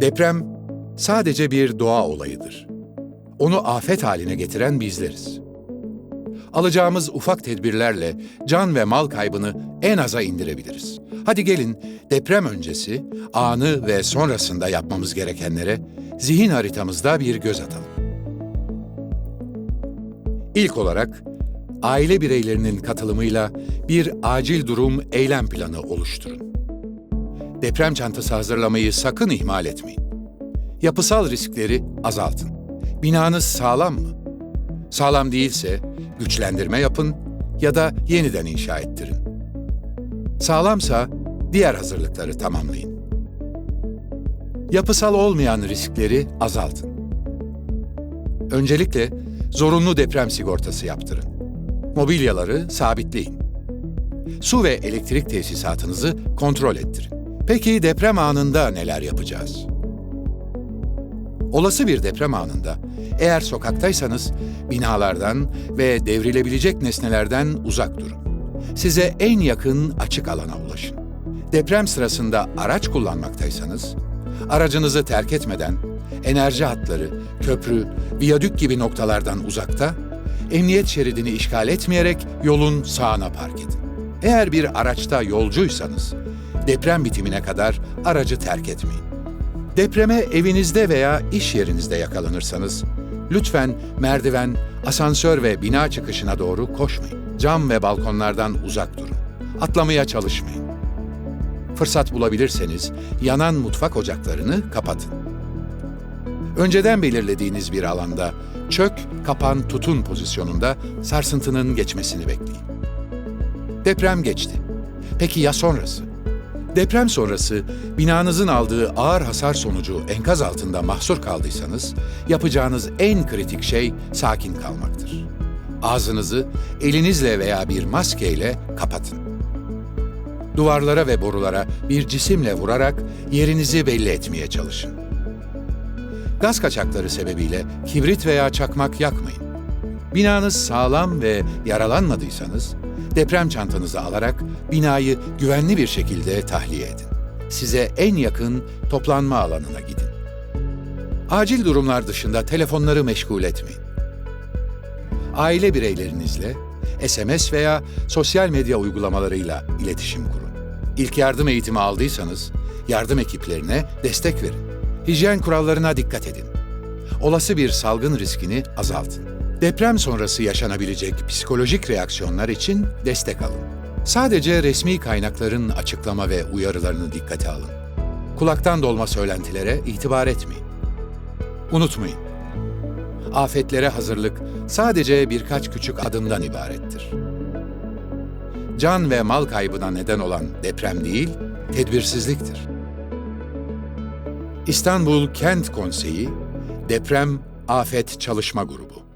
Deprem sadece bir doğa olayıdır. Onu afet haline getiren bizleriz. Alacağımız ufak tedbirlerle can ve mal kaybını en aza indirebiliriz. Hadi gelin deprem öncesi, anı ve sonrasında yapmamız gerekenlere zihin haritamızda bir göz atalım. İlk olarak aile bireylerinin katılımıyla bir acil durum eylem planı oluşturun. Deprem çantası hazırlamayı sakın ihmal etmeyin. Yapısal riskleri azaltın. Binanız sağlam mı? Sağlam değilse güçlendirme yapın ya da yeniden inşa ettirin. Sağlamsa diğer hazırlıkları tamamlayın. Yapısal olmayan riskleri azaltın. Öncelikle zorunlu deprem sigortası yaptırın. Mobilyaları sabitleyin. Su ve elektrik tesisatınızı kontrol ettirin. Peki deprem anında neler yapacağız? Olası bir deprem anında eğer sokaktaysanız binalardan ve devrilebilecek nesnelerden uzak durun. Size en yakın açık alana ulaşın. Deprem sırasında araç kullanmaktaysanız aracınızı terk etmeden enerji hatları, köprü, viyadük gibi noktalardan uzakta, emniyet şeridini işgal etmeyerek yolun sağına park edin. Eğer bir araçta yolcuysanız deprem bitimine kadar aracı terk etmeyin. Depreme evinizde veya iş yerinizde yakalanırsanız, lütfen merdiven, asansör ve bina çıkışına doğru koşmayın. Cam ve balkonlardan uzak durun. Atlamaya çalışmayın. Fırsat bulabilirseniz yanan mutfak ocaklarını kapatın. Önceden belirlediğiniz bir alanda çök, kapan, tutun pozisyonunda sarsıntının geçmesini bekleyin. Deprem geçti. Peki ya sonrası? Deprem sonrası binanızın aldığı ağır hasar sonucu enkaz altında mahsur kaldıysanız yapacağınız en kritik şey sakin kalmaktır. Ağzınızı elinizle veya bir maskeyle kapatın. Duvarlara ve borulara bir cisimle vurarak yerinizi belli etmeye çalışın. Gaz kaçakları sebebiyle kibrit veya çakmak yakmayın. Binanız sağlam ve yaralanmadıysanız deprem çantanızı alarak binayı güvenli bir şekilde tahliye edin. Size en yakın toplanma alanına gidin. Acil durumlar dışında telefonları meşgul etmeyin. Aile bireylerinizle SMS veya sosyal medya uygulamalarıyla iletişim kurun. İlk yardım eğitimi aldıysanız yardım ekiplerine destek verin. Hijyen kurallarına dikkat edin. Olası bir salgın riskini azaltın. Deprem sonrası yaşanabilecek psikolojik reaksiyonlar için destek alın. Sadece resmi kaynakların açıklama ve uyarılarını dikkate alın. Kulaktan dolma söylentilere itibar etmeyin. Unutmayın. Afetlere hazırlık sadece birkaç küçük adımdan ibarettir. Can ve mal kaybına neden olan deprem değil, tedbirsizliktir. İstanbul Kent Konseyi Deprem Afet Çalışma Grubu